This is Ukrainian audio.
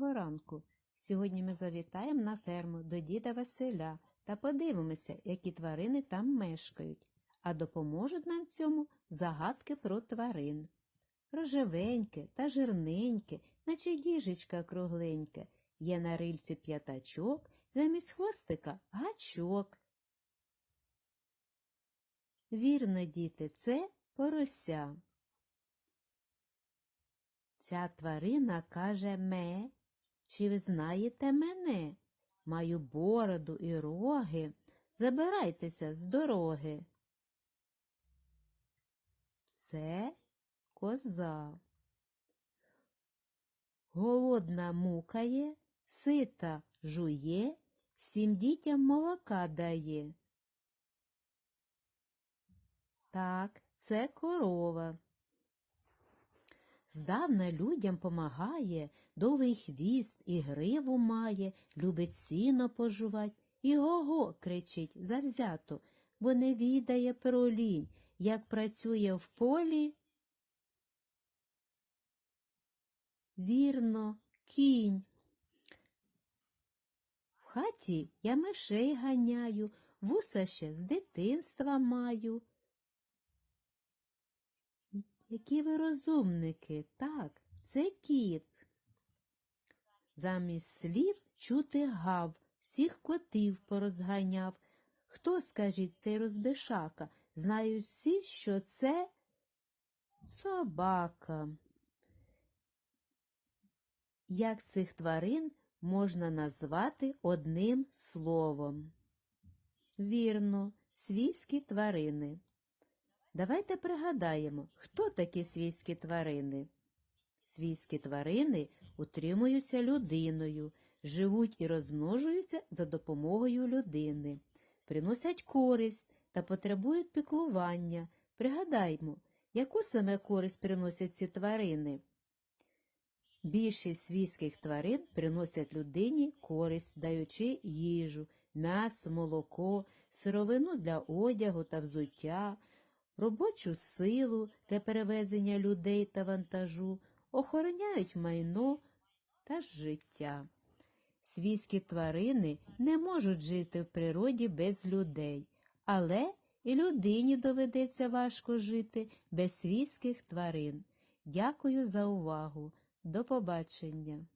Доброго ранку! Сьогодні ми завітаємо на ферму до діда Василя та подивимося, які тварини там мешкають, а допоможуть нам в цьому загадки про тварин. Рожевеньке та жирненьке, наче діжечка кругленьке, є на рильці п'ятачок, замість хвостика гачок. Вірно, діти, це порося. Ця тварина каже ме. Чи ви знаєте мене? Маю бороду і роги. Забирайтеся з дороги. Це коза. Голодна мукає, сита жує, всім дітям молока дає. Так, це корова. Здавна людям помагає, довгий хвіст і гриву має, любить сіно пожувать, і го-го кричить завзято, бо не відає про лінь, як працює в полі. Вірно, кінь. В хаті я мишей ганяю, вуса ще з дитинства маю. Які ви розумники, так, це кіт. Замість слів чути гав, всіх котів порозганяв. Хто, скажіть, цей розбишака? Знають всі, що це собака. Як цих тварин можна назвати одним словом? Вірно, свійські тварини. Давайте пригадаємо, хто такі свійські тварини. Свійські тварини утримуються людиною, живуть і розмножуються за допомогою людини, приносять користь та потребують піклування. Пригадаймо, яку саме користь приносять ці тварини. Більшість свійських тварин приносять людині користь, даючи їжу, м'ясо, молоко, сировину для одягу та взуття робочу силу для перевезення людей та вантажу, охороняють майно та життя. Свійські тварини не можуть жити в природі без людей, але і людині доведеться важко жити без свійських тварин. Дякую за увагу. До побачення!